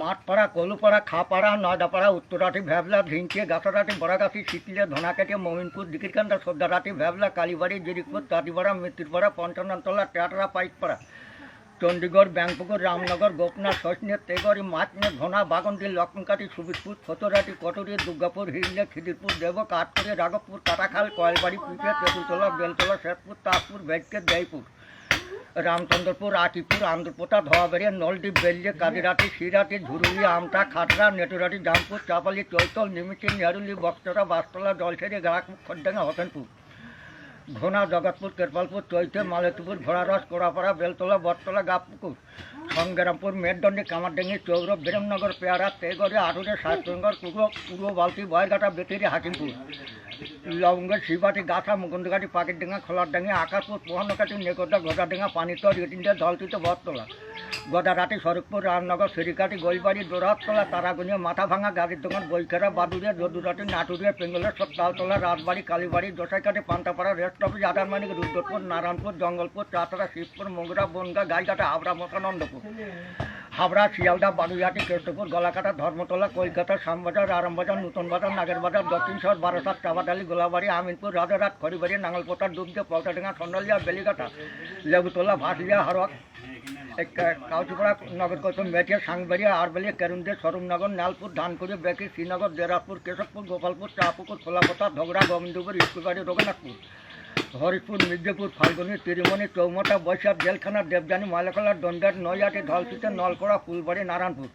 মাঠপাড়া কলুপাড়া খাপাড়া নয়দাপাড়া উত্তরাটি ভ্যাবলা ঝিঞ্চে গাছারাটি, বড়াগাছি শিকিলে ধনাকাটি, মমিনপুর, দিকিরকান্দা সর্দারাটি ভ্যাবলা, কালীবাড়ি, জিরিকপুর, তাঁতিপাড়া মিত্তিরপাড়া পঞ্চাননতলা, টেয়াটরা, পাইকপাড়া, চণ্ডীগড় ব্যাংপুকুর রামনগর, গোপনাথ সজনে তেগরি মাতনে ঘোনা বাগন্দি লক্ষ্মীকাটি সুবিদপুর ফতরাটি কটুরি, দুর্গাপুর, হিরলে, খিদিরপুর দেব কাঠপুরি রাঘবপুর, কাটাখাল, কয়েলবাড়ি পিপে তেঁতুলতলা, বেলতলা, শেরপুর তাজপুর ভেটকে জয়পুর রামচন্দ্রপুর আটিপুর আন্ধ্রপোতা ধোয়াবেড়িয়া, নলডি বেল্লে কাদিরাটি সিরাটি, ঝুরুলি, আমটা, খাটরা, নেটুরাটি, জামপুর, চাপালি, চৈতল, নিমিচি নেহরুলি বক্সরা, বাসতলা, জলসেরি গাড়াকুপ খড্ডাঙ্গা হোসেনপুর। ঘোনা, জগৎপুর, কেরপালপুর, চৈতে, মালতীপুর ঘোড়ারস কোড়াপাড়া, বেলতলা, বটতলা গাপুকুর সংগ্রামপুর মেদদণ্ডি কামারডেঙ্গি, চৌর, বিরামনগর, পেয়ারা তেগরে আটুরে সাতগর পূর্ব পূর্ব বালতি বয়রঘাটা বেতিরি, হাকিমপুর। লবঙ্গের শিবাটি গাছা মুকুন্দঘাটি পাখির ডিঙা, খোলার ডাঙ্গি আকাশপুর পোহানকাটি নেকোদা গদাডিঙা পানিতর রেটিনটা ধলতিতে বটতলা। গদারাটি শরৎপুর রামনগর সিরিকাটি গোলবাড়ি দোরাতলা তারাগুনিয়া মাথা ভাঙা গাড়ির দোকান বইখেরা বাদুরিয়া যদুরাটি নাটুরিয়া পেঙ্গলেশ্বর তালতলা রাজবাড়ি, কালীবাড়ি দোসাইকাটি পান্তাপাড়া, রেস্ট অফিস, আদারমানিক, রুদ্রপুর, নারায়ণপুর, জঙ্গলপুর চাতরা শিবপুর, মোগরা, বনগা, গাইঘাটা, হাবড়া মতানন্দপুর হাবড়া, শিয়ালদা বালুইহাটি কেষ্টপুর গলাকাটা ধর্মতলা, কলকাতা, শ্যামবাজার, আরামবাজার নতুন বাজার নাগের বাজার দক্ষিণ শহর, বারাসাত চাবাটালি গোলাবাড়ি, আমিনপুর, রাজারহাট, খড়িবাড়ি নাঙ্গলপোতার দুবদে পলতাডাঙ্গা সন্ডালিয়া বেলিঘাটা, লেবুতলা, ভাসিয়া হারক কাউচিপাড়া, নগর কৌশল মেটিয়া সাংবাড়িয়া, আরবালিয়া, কেরুন্দে, সরুমনগর, নালপুর, ধানকুড়ি বেকি শ্রীনগর, দেরাজপুর, কেশবপুর, গোপালপুর চাপুকুর খোলাপোতা ধগড়া গোবিন্দপুর স্কুলবাড়ি রঘুনাথপুর। হরিপুর, মির্জাপুর, ফাল্গুনি, তিরিমণি, চৌমাটা, বৈশাখ, জেলখানা, দেবযানী ময়লাখলা দন্ডার নৈয়াটি ধলসিতে, নলকড়া, ফুলবাড়ি, নারায়ণপুর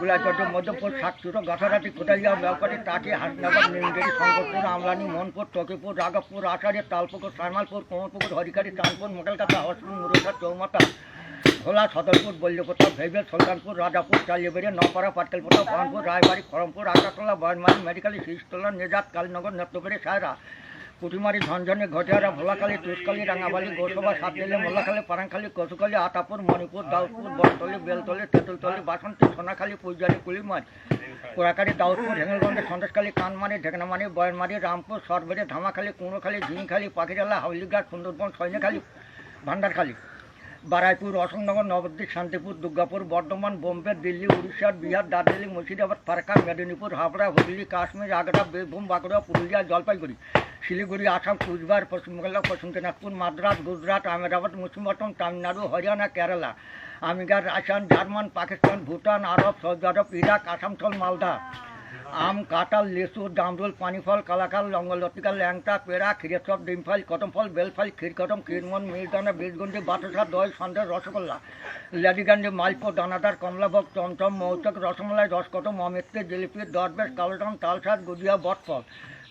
গুলাচর্য মধ্যপুর শাকচুরো গাছারাটি কোটালিয়া বেলপাটি টাটি হাসনগর নিমগিরি, শঙ্করপুর, আমলানি মনপুর টকিপুর, রাঘবপুর আষাঢ়ি তালপুকুর সাইমালপুর কোমরপুকুর, হরিকারি, চাঁদপুর মোটেলকাটা হসপুর মুরুঘাট চৌমাতা, ভোলা সদরপুর বল্যপোতা ভেবেল সুলতানপুর, রাজাপুর, চালিয়াবেড়িয়া, নপাড়া পাটকেলপোতা ভরনপুর রায়বাড়ি, খড়মপুর আকাশতলা বয়নমারি মেডিকেলি শীষতলা নেজাত, কালীনগর নেত্রপেড়ি সায়রা পুটিমারি ঝনঝনি ঘটিয়ারা ভোলাখালি তুষকালী রাঙাবালি গোসভা সাতদিলে মোল্লাখালী, পারাংখালী, কচুখালী, আতাপুর, মণিপুর, দাউদপুর বরতলি বেলতলি, তেঁতুলতলি, বাসন্তী, সোনাখালী পুজালি কুলিমারি, কোড়াকারি, দাউদপুর হেঙ্গলগঞ্জে সন্দেশখালী কানমারি, ঢেকনামারি, বয়নমারি, রামপুর সরবেড়ে ধামাখালী কুমড়োখালী ঝিংখালী পাখিরালা, হাউলিঘাট, সুন্দরবন, সৈন্যখালী, ভান্ডারখালী। বারাইপুর, অশোকনগর, নবদ্বীপ, শান্তিপুর, দুর্গাপুর, বর্ধমান, বোম্বে, দিল্লি, উড়িষ্যা, বিহার, দার্জিলিং, মুর্শিদাবাদ, ফারাক্কা, মেদিনীপুর, হাবড়া, হুগলি, কাশ্মীর, আগ্রা, বীরভূম, বাঁকুড়া, পুরুলিয়া, জলপাইগুড়ি, শিলিগুড়ি, আসাম, কুচবিহার পশ্চিমবাংলা পশ্চিম দিনাজপুর, মাদ্রাস, গুজরাট, আহমেদাবাদ মুসলিমবটন Tamil Nadu, Haryana, Kerala আমিগার Russian German, Pakistan, Bhutan, Arab, Saudi Arabia আসামসল Malda. আম, কাঁঠাল লেসু জামরুল পানিফল কালাকাল লঙ্গলতিকা ল্যাংটা, পেড়া ক্ষীরেশ্বর ডিমফল কদমফল বেলফল ক্ষীরকদম ক্ষীরমন মিরদানা বীজগঞ্জি বাতাসা দই সন্দেশ রসগোল্লা লেডিগঞ্জি মালপো, দানাদার, কমলাভোগ চমচম মৌচক রসমালাই রসকদম অমিত্রে জিলিপি, দরবেশ, কালোটাম তালসাদ গুজিয়া, বটফল,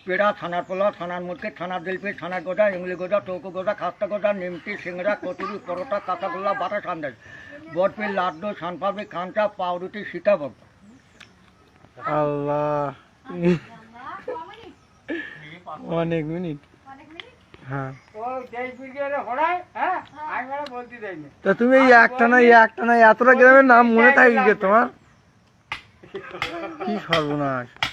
পেড়া ছানার পোলা ছানার মুরগি ছানার জিলিপি ছানার গোজা, ইংলি গোজা, টৌকো গোজা, খাস্তা গোজা, নিমটি, সিংড়া, কচুরি, পরোটা, কাঁচাগোল্লা, বাটা সন্দেশ বরফি, লাড্ডু সানপাবড়ি খান্তা পাউরুটি, সীতাভোগ। আল্লাহ। অনেক মিনিট। হ্যাঁ। তা তুমি এই এতটা গ্রামের নাম মনে তোমার? কি সর্বনাশ।